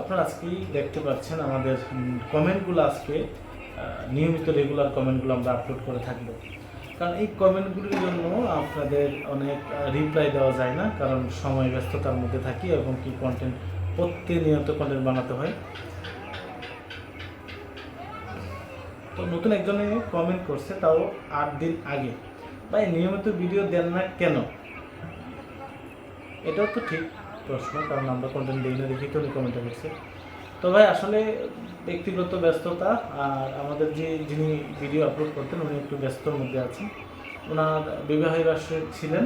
আপনারা আজকেই দেখতে পাচ্ছেন আমাদের কমেন্টগুলো আজকে নিয়মিত রেগুলার কমেন্টগুলো আমরা আপলোড করে থাকব। কারণ এই কমেন্টগুলির জন্য আপনাদের অনেক রিপ্লাই দেওয়া যায় না, কারণ সময় ব্যস্ততার মধ্যে থাকি এবং কি কন্টেন্ট প্রতিনিয়ত কন্টেন্ট বানাতে হয়। তো নতুন একজনে কমেন্ট করছে, তাও আট দিন আগে। ভাই, নিয়মিত ভিডিও দেন না কেন? এটাও তো ঠিক। প্রশ্ন, কারণ আমরা কন্টেন্ট দিই না, দেখি তো উনি কমেন্টটা করছে। তো ভাই, আসলে ব্যক্তিগত ব্যস্ততা, আর আমাদের যে যিনি ভিডিও আপলোড করতেন, উনি একটু ব্যস্তর মধ্যে আছেন। ওনার বিবাহের ছিলেন,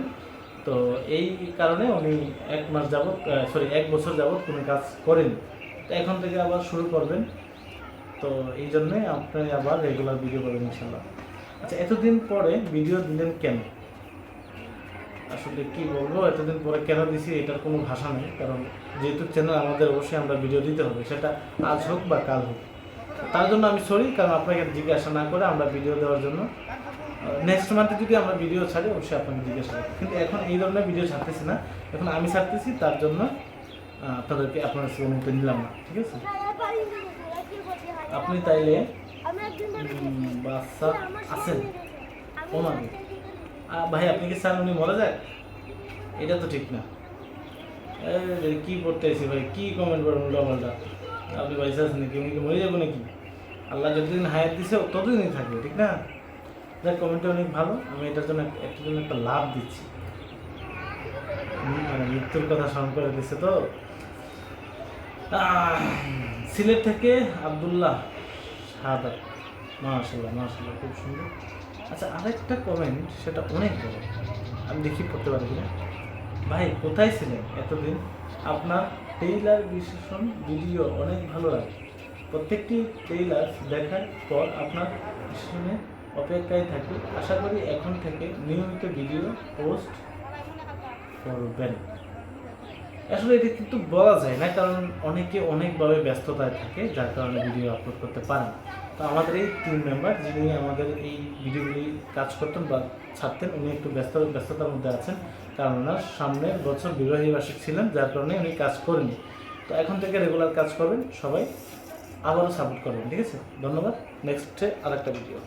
তো এই কারণে উনি এক মাস যাবৎ সরি এক বছর যাবৎ কোনো কাজ করেন। তো এখন থেকে আবার শুরু করবেন। তো এই জন্যে আপনি আবার রেগুলার ভিডিও করবেন ইনশাল্লাহ আচ্ছা এতদিন পরে ভিডিও দিলেন কেন? আসলে কি বলব, এতদিন পরে কেন দিছি এটার কোনো ভাষা নেই, কারণ যেহেতু চ্যানেল আমাদের অবশ্যই আমরা ভিডিও দিতে হবে, সেটা আজ হোক বা কাল হোক। তার জন্য আমি সরি কারণ আপনাকে জিজ্ঞাসা না করে আমরা ভিডিও দেওয়ার জন্য নেক্সট মান্থে যদি আমরা ভিডিও ছাড়ি, অবশ্যই আপনাকে জিজ্ঞাসা করব। কিন্তু এখন এই ধরনের ভিডিও ছাড়তেছি না, এখন আমি ছাড়তেছি, তার জন্য আপনাদেরকে আপনার অনুমতি নিলাম না, ঠিক আছে? আপনি তাইলে বাচ্চা আছেন? ওনাকে ভাই, আপনি কি চান উনি মরে যায় এটা তো ঠিক না। কি পড়তে আছি ভাই? কি কমেন্ট করেন উল্টা পাল্টা? আপনি পয়সা আছেন নাকি? উনি কি মরে যাব নাকি? আল্লাহ যতদিন হায়াত দিছে, ততদিনই থাকবে, ঠিক না? যার কমেন্টটা অনেক ভালো। আমি এটার জন্য একটা- জন্য একটা লাভ দিচ্ছি। মানে মৃত্যুর কথা স্মরণ করে দিচ্ছে তো। সিলেট থেকে আবদুল্লাহ শাহাদাত মাশাল্লাহ মাশাল্লাহ খুব সুন্দর। আচ্ছা আরেকটা কমেন্ট সেটা অনেক বড়। আমি দেখি পড়তে পারি না ভাই, কোথায় ছিলেন এতদিন? আপনার টেইলার বিশ্লেষণ ভিডিও অনেক ভালো লাগে। প্রত্যেকটি টেইলার দেখার পর আপনার বিশ্লেষণে অপেক্ষায় থাকি। আশা করি এখন থেকে নিয়মিত ভিডিও পোস্ট করবেন। আসলে এটা কিন্তু বলা যায় না, কারণ অনেকে অনেকভাবে ব্যস্ততায় থাকে, যার কারণে ভিডিও আপলোড করতে পারেন। তো আমাদের এই তিন মেম্বার যিনি আমাদের এই ভিডিওগুলি কাজ করতেন বা ছাড়তেন, উনি একটু ব্যস্ত, ব্যস্ততার মধ্যে আছেন। কারণ ওনার সামনের বছর বিবাহী বার্ষিক ছিলেন, যার কারণে উনি কাজ করেনি তো এখন থেকে রেগুলার কাজ করবেন, সবাই আবারও সাপোর্ট করবেন, ঠিক আছে? ধন্যবাদ। নেক্সটে আরেকটা ভিডিও